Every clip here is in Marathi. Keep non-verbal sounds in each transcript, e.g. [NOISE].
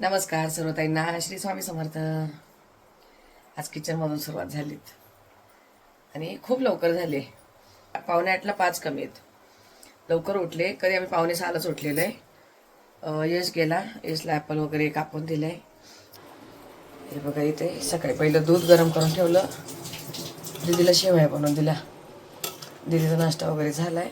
नमस्कार सर्वताईंना. श्री स्वामी समर्थ. आज किचनमधून सुरुवात झालीत. आणि खूप लवकर झाले. पावणे आठला पाच कमी आहेत. लवकर उठले. कधी आम्ही पावणे सहालाच उठलेलो आहे यश गेला. यशला ॲपल वगैरे कापून दिलं आहे हे बघा इथे सकाळी पहिलं दूध गरम करून ठेवलं. दिदीला शेवया बनवून दिल्या. दिदीचा नाश्ता वगैरे झाला आहे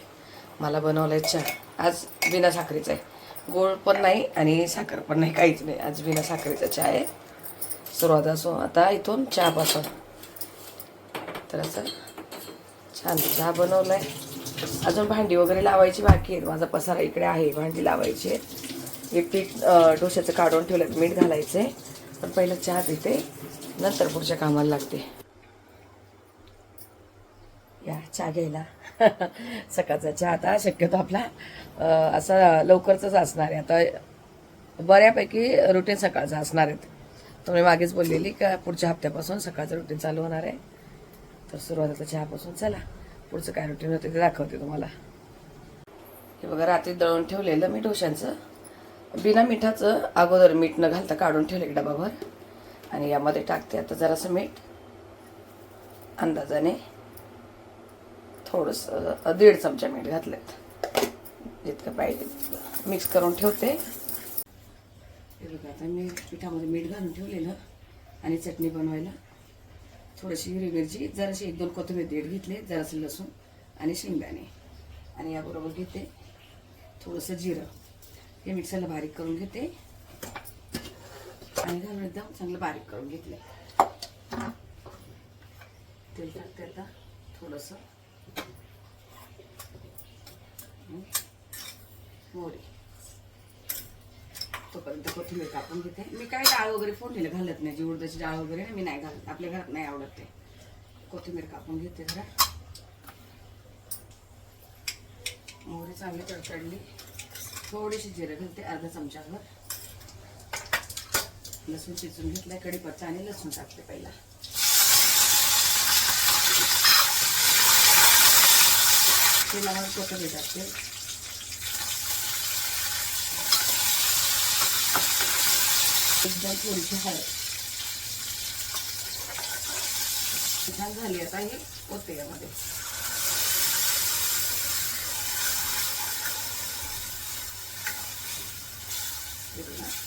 मला बनवला आहे चहा. आज बिना साखरेचा आहे. गोड पण नाही आणि साखर पण नाही काहीच नाही. आज बिना साखरेचा चहा आहे सुरुवात असो. आता इथून चहापासून तर असं छान चहा बनवला आहे अजून भांडी वगैरे लावायची बाकी आहेत. माझा पसारा इकडे आहे. भांडी लावायची आहे हे पीठ डोश्याचं काढून ठेवलं मीठ घालायचं आहे पण पहिलं चहा देते नंतर पुढच्या कामाला लागते. या चहा घ्यायला. [LAUGHS] सकाळचा चहा आता शक्यतो आपला असा लवकरचाच असणार आहे. आता बऱ्यापैकी रुटीन सकाळचं असणार आहेत. तुम्ही मागेच बोललेली का पुढच्या हप्त्यापासून सकाळचं रुटीन चालू होणार आहे. तर सुरुवातीला चहापासून चला. पुढचं काय रुटीन होते ते दाखवते तुम्हाला. हे बघा रात्री दळून ठेवलेलं मी डोशांचं बिना मिठाचं अगोदर मीठ न घालता काढून ठेवलं एक डबाभर आणि यामध्ये टाकते आता जरासं मीठ. अंदाजाने थोडंसं दीड चमचा मीठ घातलेत जितकं पाहिजे मिक्स करून ठेवते. बघा आता मी पिठामध्ये मीठ घालून ठेवलेलं आणि चटणी बनवायला. थोडीशी हिरवी मिरची जराशी एक दोन कोथिंबीर देठ घेतले जरासं लसूण आणि शेंगदाणे. आणि याबरोबर घेते थोडंसं जिरं. हे मिक्सरला बारीक करून घेते. आणि घालून एकदम चांगलं बारीक करून घेतलं तेल टाकते आता थोडंसं. मोरी. तोपर्यंत कोथिंबीर कापून घेते. मी काय डाळ वगैरे फोडलेलं घालत नाही. जी उडदाची डाळ वगैरे मी नाही घालत. आपल्या घरात नाही आवडत ते. कोथिंबीर कापून घेते जरा. मोहरी चांगली तडतडली. थोडीशी जिरं घालते अर्धा चमच्यावर लसूण चिचून घेतलाय. कढीपत्ता आणि लसूण टाकते पहिला. तेलावर कोथिंबीर टाकते. एकदम थोडीशी हळद. छान झाली आता हे होते यामध्ये.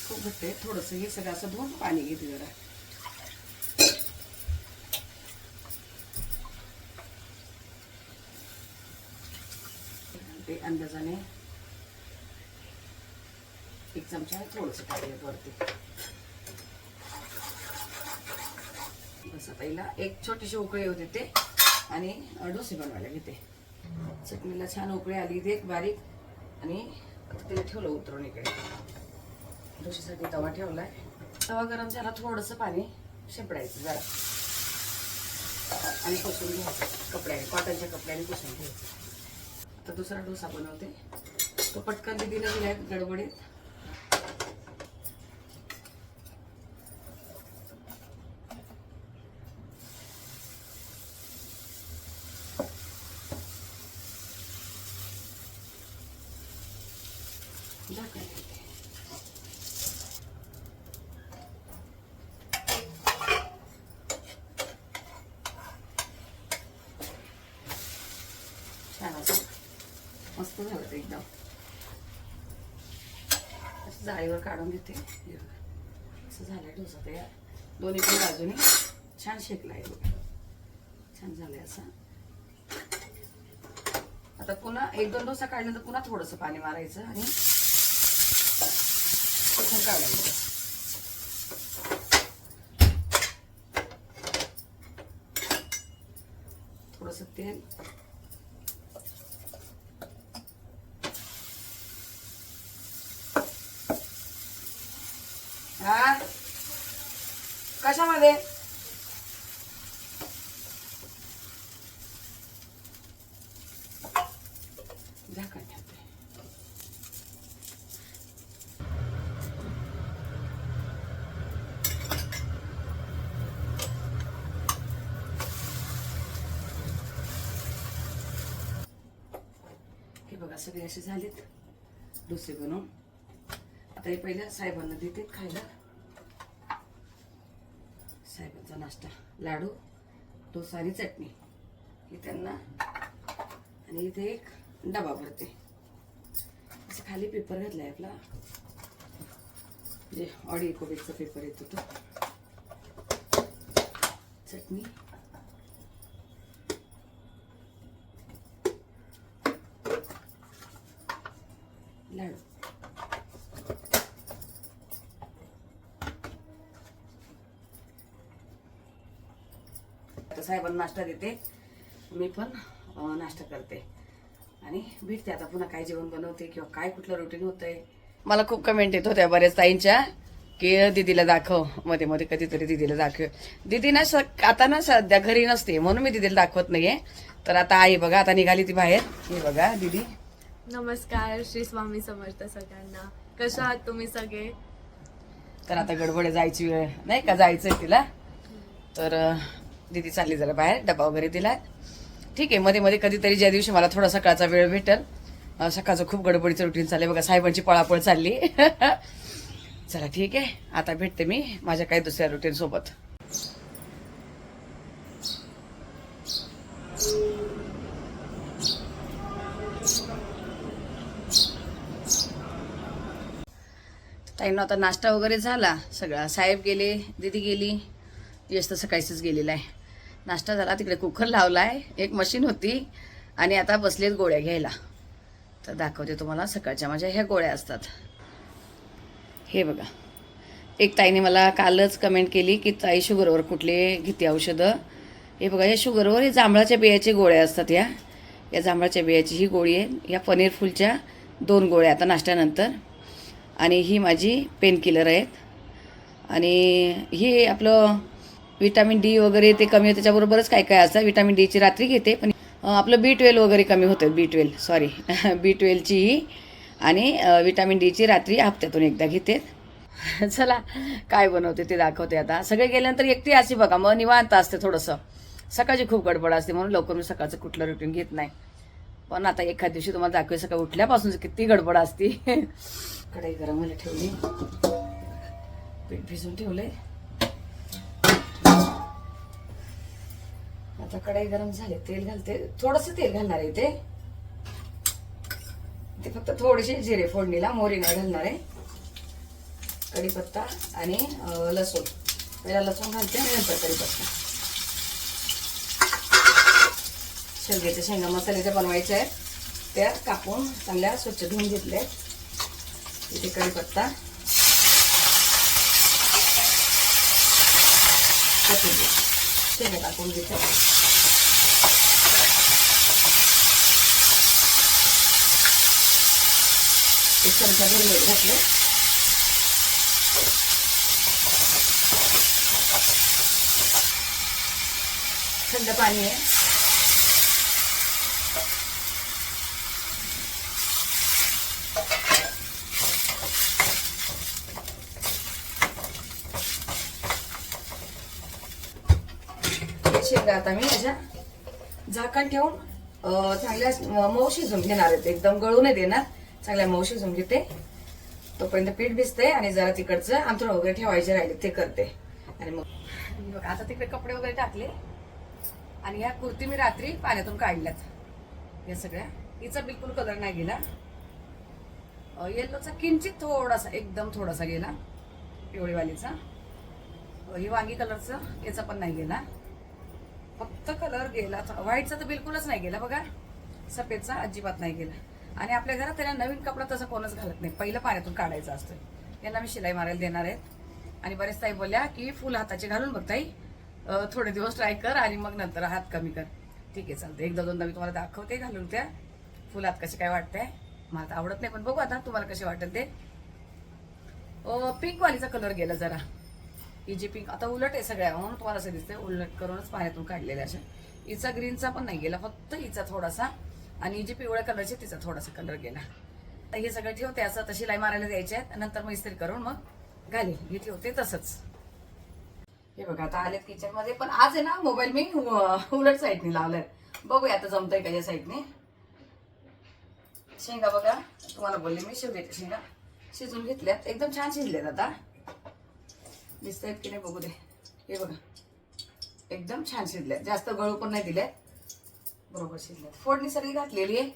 खूप घट्ट आहे. थोडंसं हे सगळं असं धुवून पाणी घेते जरा. ते अंदाजाने एक चमचा थोडंसं टाकलं वरती. असं पहिला एक छोटीशी उकळी होते ते आणि डोसे बनवायला घेते. चटणीला छान उकळी आली ते बारीक आणि ते तिला ठेवलं उतरून इकडे. डोशीसाठी तवा ठेवलाय. तवा गरम झाला थोडंसं पाणी शिपडायचं जरा. आणि पुसून घ्यायचं कपड्याने कॉटनच्या कपड्याने पुसून घ्यायचं. आता दुसरा डोसा बनवते. तो पटकन दिदीला दिलाय गडबडीत झाकण ठेवते. छान असं मस्त झालं ते एकदम. असं जाळीवर काढून घेते. असं झालंय डोसा तयार. दोन्ही पण बाजूने छान शेकलाय बघा. छान झालंय असं. आता पुन्हा एक दोन डोसा काढल्यानंतर पुन्हा थोडंसं पाणी मारायचं आणि पुसून काढायचं. थोडंसं तेल हा कशामध्ये? बघा सगळे असे झालेत. डोसे बनवून. आता हे पहिल्या साहेबांना देते खायला. साहेबांचा नाश्ता लाडू डोसा आणि चटणी. ही त्यांना. आणि इथे एक डबा भरते. असं खाली पेपर घातलाय आपला. जे ऑडिओ कोविडचा पेपर येतो तो चटणी लाडू आता साहेबांना नाश्ता देते. मी पण नाश्ता करते. आणि भेटते आता पुन्हा काय जेवण बनवते किंवा काय कुठलं रुटीन होतंय. मला खूप कमेंट येत होत्या बऱ्याच ताईंच्या की दीदीला दाखव. मध्ये मध्ये कधीतरी दीदीला दाखव. दीदी ना आता ना सध्या घरी नसते म्हणून मी दीदीला दाखवत नाहीये. तर आता आई बघा आता निघाली ती बाहेर. हे बघा दीदी. नमस्कार श्री स्वामी समर्थ सगळ्यांना. कशा आहात तुम्ही सगळे? तर आता गडबड जायची वेळ. नाही का जायचंय तिला. तर दीदी चालली जरा बाहेर डबा वगैरे दिला ठीक आहे मध्ये मध्ये कधीतरी ज्या दिवशी मला थोडा सकाळचा वेळ भेटेल सकाळचं खूप गडबडीचं रुटीन चाललंय. बघा साहेबांची पळापळ चालली. [LAUGHS] चला ठीक आहे आता भेटते मी माझ्या काही दुसऱ्या रुटीन सोबत. आता नाश्ता वगैरे झाला. सगळा साहेब गेले दीदी गेली. यश तर सकाळीच गेलेला आहे. नाश्ता झाला तिकडे कुकर लावला आहे एक मशीन होती आणि आता बसलेत गोळ्या घ्यायला. तर दाखवते तुम्हाला सकाळच्या. माझ्या ह्या गोळ्या असतात. हे बघा. एक ताईने मला कालच कमेंट केली की ताई शुगरवर कुठले घेते औषधं? हे बघा या शुगरवर हे जांभळाच्या बियाचे गोळ्या असतात या. या जांभळाच्या बियाची ही गोळी आहे. या पनीर फुलच्या दोन गोळ्या आता नाश्त्यानंतर. आणि ही माझी पेनकिलर आहेत. आणि ही आपलं विटॅमिन डी वगैरे ते कमी होतं त्याच्याबरोबरच काय काय असतं? विटॅमिन डीची रात्री घेते पण आपलं बी ट्वेल्व वगैरे कमी होतं बी ट्वेल्व सॉरी बी ट्वेलचीही आणि विटॅमिन डीची रात्री हप्त्यातून एकदा घेते. [LAUGHS] चला काय बनवते ते दाखवते आता. सगळे गेल्यानंतर एकटी अशी बघा मग निवांत असते थोडंसं. सकाळची खूप गडबड असते म्हणून लवकर मी सकाळचं कुठलं रुटीन घेत नाही. पण आता एखाद दिवशी तुम्हाला दाखवे सकाळी उठल्यापासून किती गडबड असते. [LAUGHS] कढई गरम ठेवली. पीठ भिजून ठेवले आता कढई गरम झाले तेल घालते. थोडस तेल घालणार आहे ते ते फक्त थोडेसे जिरे फोडणीला मोरीला घालणार आहे. कढीपत्ता आणि लसूण. पहिला लसूण घालते आणि नंतर कढीपत्ता. शेवग्याच्या शेंगा मसाले मसाल्याच्या बनवायच्या आहेत. त्या कापून चांगल्या स्वच्छ धुवून घेतल्या इथे कढीपत्ता. कोथिंबीर शेंगा टाकून घेते एक चमचा मीठ थंड पाणी आहे. शेंगा आता मी याच्या झाकण ठेवून चांगल्या मऊ शिजून घेणार आहेत. एकदम गळू नाही देणार. चांगल्या मऊ शिजून घेते. तोपर्यंत पीठ भिजते आणि जरा तिकडचं आमथून वगैरे ठेवायचे राहिले ते करते. आणि मग आता तिकडे कपडे वगैरे टाकले. आणि ह्या कुर्ती मी रात्री पाण्यातून काढल्यात. या सगळ्या. हिचा बिलकुल कलर नाही गेला. येल्लोचा किंचित थोडासा एकदम थोडासा गेला. पिवळीवालीचा. ही वांगी कलरचं याचा पण नाही गेला. फक्त कलर गेला व्हाईटचा तर बिलकुलच नाही गेला बघा. सफेदचा अजिबात नाही गेला. आणि आपल्या घरात त्यांना नवीन कपडा तसं कोणच घालत नाही. पहिलं पाण्यातून काढायचं असतं. यांना मी शिलाई मारायला देणार आहेत. आणि बरेच ताई बोलल्या की फुल हाताचे घालून बघ ताई. थोडे दिवस ट्राय कर आणि मग नंतर हात कमी कर. ठीक आहे चालतं एकदा दोनदा मी तुम्हाला दाखवते घालून त्या. फुल हात कसे काय वाटतंय. मला तर आवडत नाही पण बघू आता तुम्हाला कसे वाटेल ते. पिंकवालीचा कलर गेला जरा. ही जी पिंक आता उलट आहे सगळ्या म्हणून तुम्हाला असं दिसतंय उलट करूनच पाण्यातून काढलेल्या अशा हिचा ग्रीनचा पण नाही गेला फक्त हिचा थोडासा आणि ही जी पिवळ्या कलरची तिचा थोडासा कलर गेला. तर हे सगळं ठेवते असं तशी लाई मारायला द्यायचे आहेत नंतर मग इस्त्री करून मग घाली हे ठेवते तसंच. हे बघा आता आलेत किचनमध्ये पण आज आहे ना मोबाईल मी उलट साईडने लावलाय. बघूया आता जमतंय का या साईडने शेंगा बघा तुम्हाला बोलले मी शेवग्याच्या शेंगा शिजून घेतल्यात. एकदम छान शिजल्यात आता. दिसत आहेत की नाही बघू दे. हे बघा. एकदम छान शिजल्यात जास्त गळू पण नाही दिल्यात बरोबर शिजल्यात फोडणी सगळी घातलेली आहे.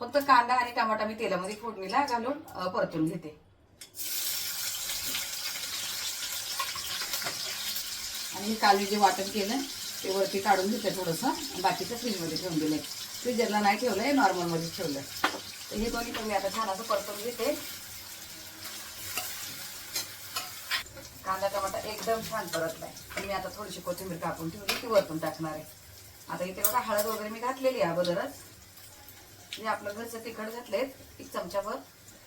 फक्त कांदा आणि टमाटा मी तेलामध्ये फोडणीला घालून परतून घेते. आणि मी काल मी जे वाटण केलं ते वरती काढून घेतलं थोडंसं. बाकीचं फ्रीजमध्ये ठेवून दिलंय. फ्रीजरला नाही ठेवलंय नॉर्मलमध्ये ठेवलंय तर हे दोन्ही पण मी आता छान असं परतून घेते. कांदा टमाटा एकदम छान परतलाय. आणि मी आता थोडीशी कोथिंबीर कापून ठेवली ती वरतून टाकणार आहे. आता इथे बघा हळद वगैरे मी घातलेली आहे अगोदरच. मी आपलं घरचं तिखट घातलेत एक चमचाभर.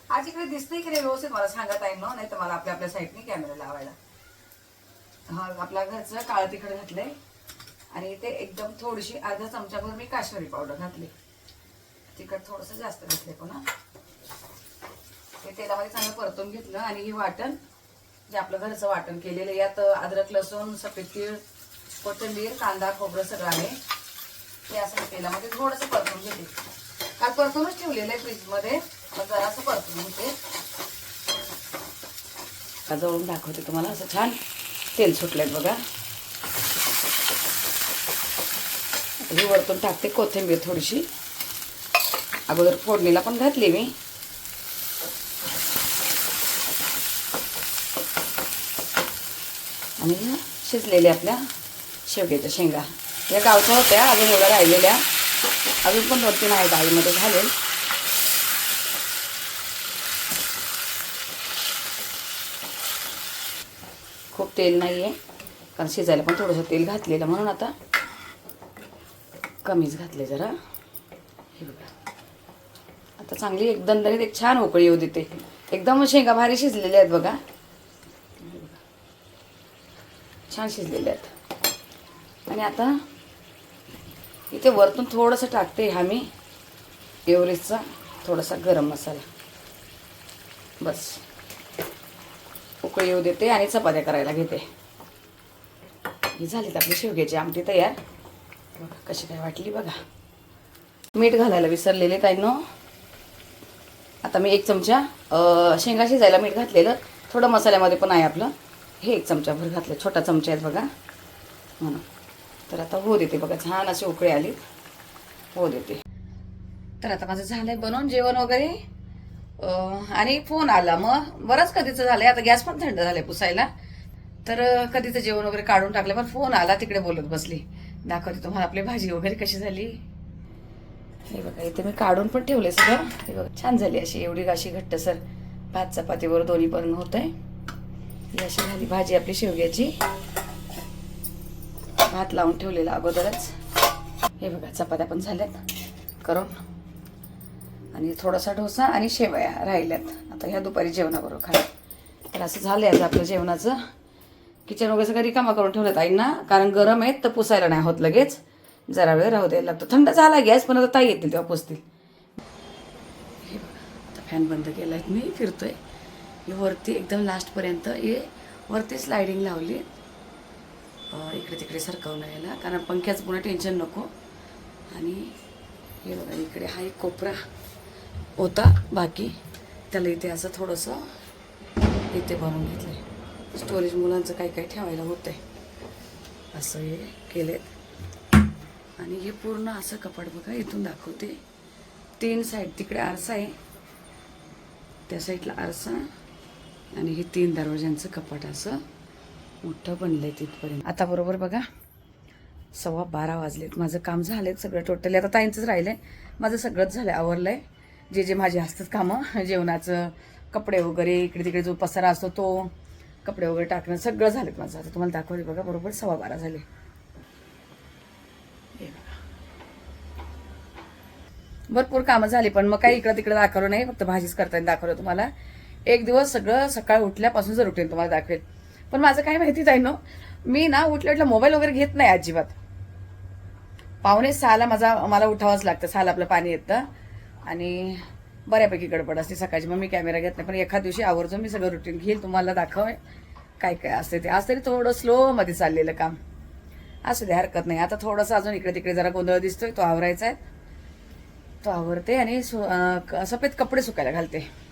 आज इकडे दिसतंय की नाही व्यवस्थित मला सांगत आहे ना नाही तर मला आपल्या आपल्या साईडने कॅमेरा लावायला. हा आपल्या घरचं काळं तिखट घातलंय. आणि इथे एकदम थोडीशी अर्धा चमचाभर मी काश्मीरी पावडर घातली. तिखट थोडंसं जास्त घातले पुन्हा हे तेलामध्ये चांगलं परतून घेतलं आणि हे वाटण जे आपलं घरचं वाटण केलेलं आहे, यात अद्रक लसूण सफेद तीळ कोथिंबीर कांदा खोबरं सगळं आहे. हे असं तेलामध्ये म्हणजे थोडंसं परतून घेते. काल परतूनच ठेवलेलं आहे फ्रीजमध्ये. मग जरासं परतून घेते. जवळून दाखवते तुम्हाला. असं छान तेल सुटलंय बघा. ही वरतून टाकते कोथिंबीर थोडीशी. अगोदर फोडणीला पण घातली मी आणि ह्या शिजलेल्या आपल्या शेवग्याच्या शेंगा. या गावच्या होत्या अजून एवढ्या राहिलेल्या. अजून पण दोन तीन आहेत आईमध्ये घालेल खूप तेल नाही आहे कारण शिजायला पण थोडंसं तेल घातलेलं म्हणून आता कमीच घातले जरा. हे बघा. आता चांगली एकदंदरीत एक छान उकळी येऊ देते. एकदम शेंगा भारी शिजलेल्या आहेत बघा. छान शिजलेले आहेत. आणि आता इथे वरतून थोडंसं टाकते हा मी एव्हरेजचा थोडासा गरम मसाला. बस. उकळी येऊ देते आणि चपात्या करायला घेते. ही झालीत आपली शेवग्याची आमटी तयार. बघा कशी काय वाटली बघा. मीठ घालायला विसरलेले ताईनो. आता मी एक चमचा शेंगा शिजायला मीठ घातलेलं. थोडं मसाल्यामध्ये पण आहे आपलं. हे एक चमचाभर घातलं छोटा चमचा आहेत बघा. म्हणून तर आता हो देते बघा छान अशी उकळी आली. हो देते. तर आता माझं झालंय बनवून जेवण वगैरे. आणि फोन आला मग. बरंच कधीचं झालंय. आता गॅस पण थंड झालाय पुसायला. तर कधीचं जेवण वगैरे काढून टाकलं पण फोन आला तिकडे बोलत बसली. दाखवते तुम्हाला आपली भाजी वगैरे कशी झाली. हे बघा इथे मी काढून पण ठेवले सगळं. हे बघा छान झाली अशी एवढी अशी घट्टसर. भात चपातीवर दोन्ही पण होत आहे ही अशी झाली भाजी आपली शेवग्याची. भात लावून ठेवलेला अगोदरच. हे बघा चपात्या पण झाल्यात करून. आणि थोडासा डोसा आणि शेवया राहिल्यात. आता ह्या दुपारी जेवणाबरोबर खायला तर असं झालं आहे आपलं जेवणाचं. किचन वगैरे सगळं रिकामा करून ठेवलं ताईंना कारण गरम आहेत तर पुसायला नाही होत लगेच. जरा वेळ राहू द्यायला लागतो. थंड झाला गॅस पण आता ताई येतील तेव्हा पुसतील. हे बघा, आता फॅन बंद केला आहेत मी फिरतोय. हे वरती एकदम लास्टपर्यंत हे वरती स्लायडिंग लावली. इकडे तिकडे सरकवलं याला कारण पंख्याचं पुन्हा टेन्शन नको. आणि हे बघा इकडे हा एक कोपरा होता बाकी त्याला इथे असं थोडंसं इथे भरून घेतलंय. स्टोरेज मुलांचं काही काही ठेवायला होतं आहे असं हे केलेत. आणि हे पूर्ण असं कपाट बघा इथून दाखवते. तीन साईड तिकडे आरसा आहे. त्या साईडला आरसा. आणि हे तीन दरवाज्यांचं कपाट असं मोठं बनलं आहे तिथपर्यंत. आता बरोबर बघा सव्वा बारा वाजलेत. माझं काम झालंय सगळं टोटली आता ताईंचंच आहे माझं सगळंच झालं आहे आवरलं आहे जे जे माझे असतात कामं [LAUGHS] जेवणाचं कपडे वगैरे इकडे तिकडे जो पसारा असतो तो कपडे वगैरे टाकणं सगळं झालं माझं. आता तुम्हाला दाखवले बघा बरोबर सव्वा बारा झाले. हे भरपूर कामं झाली पण मग काही इकडं तिकडं दाखवलं नाही. फक्त भाजीच करताना दाखवलं तुम्हाला. एक दिवस सगळं सकाळ उठल्यापासून जर रुटीन तुम्हाला दाखवेल. पण माझं काय माहितीच आहे ना मी ना उठल्या उठल्या मोबाईल वगैरे घेत नाही अजिबात. पाहुणे सहाला माझा मला उठावंच लागतं सहाला आपलं पाणी येतं आणि बऱ्यापैकी गडबड असते सकाळची. मग मी कॅमेरा घेत नाही पण एखाद दिवशी आवर्जून मी सगळं रुटीन घेईल तुम्हाला दाखव काय काय असते ते. आज तरी थोडं स्लोमध्ये चाललेलं काम. असू दे हरकत नाही. आता थोडंसं अजून इकडे तिकडे जरा गोंधळ दिसतोय तो आवरायचा आहे. तो आवरते आणि सु- क- सफेद कपडे सुकायला घालते.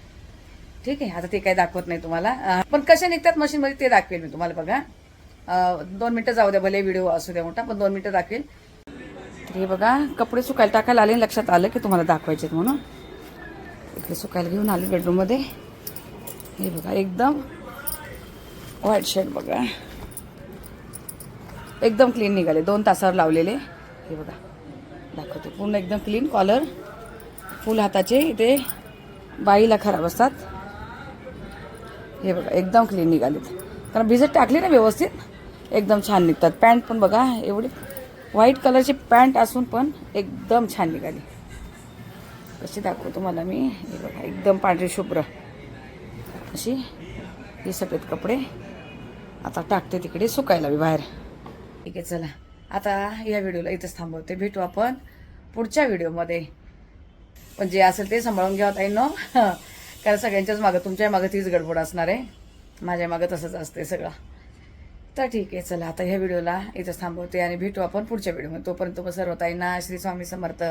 ठीक आहे आता ते काही दाखवत नाही तुम्हाला. पण कसे निघतात मशीनमध्ये ते दाखवेल मी तुम्हाला बघा. दोन मिनिटं जाऊ द्या भले व्हिडिओ असू द्या मोठा पण दोन मिनटं दाखवेल. तर हे बघा कपडे सुकायला टाकायला आले लक्षात आलं की तुम्हाला दाखवायचे आहेत म्हणून. इकडे सुकायला घेऊन आले बेडरूममध्ये हे बघा एकदम व्हाईट शर्ट बघा. एकदम क्लीन निघाले दोन तासावर लावलेले. हे बघा दाखवते पूर्ण एकदम क्लीन कॉलर फुल हाताचे इथे बाईला खराब असतात. हे बघा एकदम क्लीन निघालेत. कारण भिजत टाकली ना व्यवस्थित एकदम छान निघतात. पॅन्ट पण बघा एवढी व्हाईट कलरची पॅन्ट असून पण एकदम छान निघाली. कशी दाखवतो तुम्हाला मी. हे बघा एकदम पांढरी शुभ्र. अशी हे सफेद कपडे. आता टाकते तिकडे सुकायला मी बाहेर. ठीक आहे चला. आता या व्हिडिओला इथंच थांबवते. भेटू आपण पुढच्या व्हिडिओमध्ये पण जे असेल ते सांभाळून घ्या ताई नो [LAUGHS] कारण सगळ्यांच्याच मागं तुमच्या मागं तीच गडबड असणार आहे. माझ्या मागं तसंच असते सगळं. तर ठीक आहे चला आता ह्या व्हिडिओला इथंच थांबवते आणि भेटू आपण पुढच्या व्हिडिओमध्ये. तोपर्यंत सर्व ताईंना श्री स्वामी समर्थ.